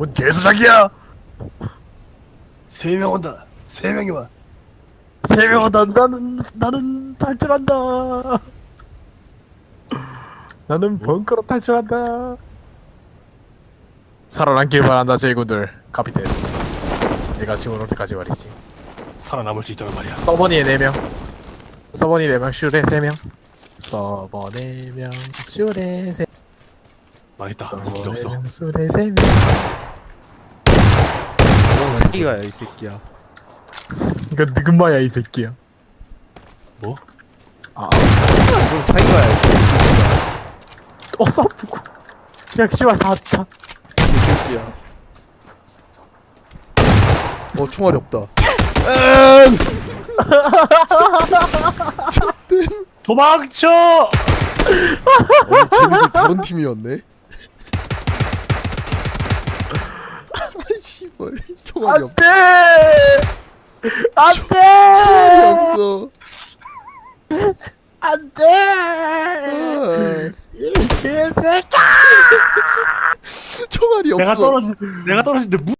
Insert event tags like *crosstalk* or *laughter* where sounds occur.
뭔 개수작이야? 세 명 온다. 세 명이 와. 세 명 온다. 나는 나는 탈출한다. 나는 벙커로 탈출한다. 살아남길 바란다 제군들. 카피텐. 내가 지금 올 때까지 말이지. 살아남을 수 있다면 말이야. 서버니에 4명 서버니 4명 슈레 3명 서버 4명 슈레 3명 망했다. 무기가 없어. 슈레 3명 넌 새끼가야 이 새끼야. 이거 누군 마야 이 새끼야. 뭐? 아, 넌 사기가야 이 새끼야. 어 싸프고. 야 씨발 다 왔다. 이 새끼야. 어 총알이 없다. *laughs* 도망쳐! 아니 쟤네들 다른 팀이었네 씨발 *laughs* 총알이 없다 안돼! 총알이 안돼 없어. 안돼! 아, 이 개새끼! *laughs* 총알이 없어. 내가 떨어진 내가 떨어진데 무